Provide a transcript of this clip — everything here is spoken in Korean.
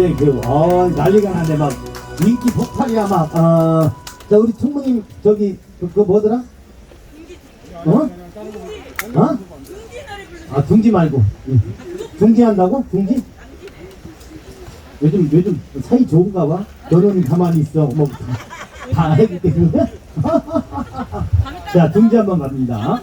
그때 그, 어, 난리가 나네. 막, 인기 폭발이야, 막, 어, 자, 우리 총무님, 저기, 그, 그 뭐더라? 어? 어? 아, 둥지 말고. 응. 둥지 한다고? 둥지? 요즘, 요즘 사이 좋은가 봐? 결혼이 가만히 있어. 뭐, 다, 다 해기 때문에. 자, 둥지 한번 갑니다.